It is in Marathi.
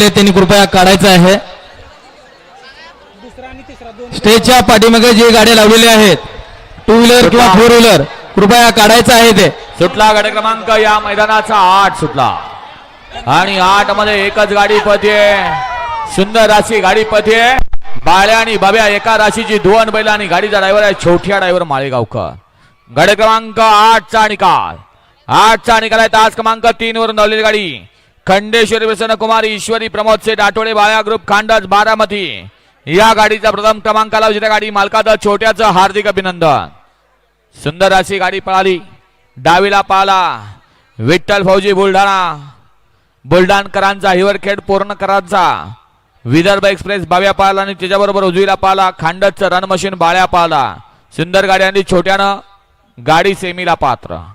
त्यांनी कृपया काढायचं आहे. स्टेजच्या पाठीमागे जे गाड्या लावलेल्या आहेत टू व्हीलर किंवा फोर व्हीलर कृपया काढायचं आहे ते. सुटला गाडी क्रमांक या मैदानाचा आठ सुटला. आणि आठमध्ये एकच गाडी पथे सुंदर राशी गाडी पथे बाळ्या आणि बाब्या एका राशीची धुवन बैल आणि गाडीचा ड्रायव्हर आहे छोट्या ड्रायव्हर माळेगावकर. गाडी क्रमांक आठचा निकाल. आठचा निकाल आहे तास क्रमांक तीन वरून धावलेली गाडी. खंडेश्वरी प्रसन्न कुमार ईश्वरी प्रमोद सेठ आठवडे बाया ग्रुप खांडज बारामती. या गाडीचा प्रथम क्रमांकाला विजेत्या गाडी मालकाचं छोट्याचं हार्दिक अभिनंदन. सुंदर अशी गाडी पळाली. डावीला पाला. विठ्ठल फौजी बुलढाणा. बुलढाणकरांचा हिवरखेड पूर्णकरांचा. विदर्भ एक्सप्रेस बाव्या पाला आणि त्याच्याबरोबर उजवीला पाला. खांडतचं रन मशीन बाळ्या पाला. सुंदर गाडी आणि छोट्यानं गाडी सेमीला पात्र.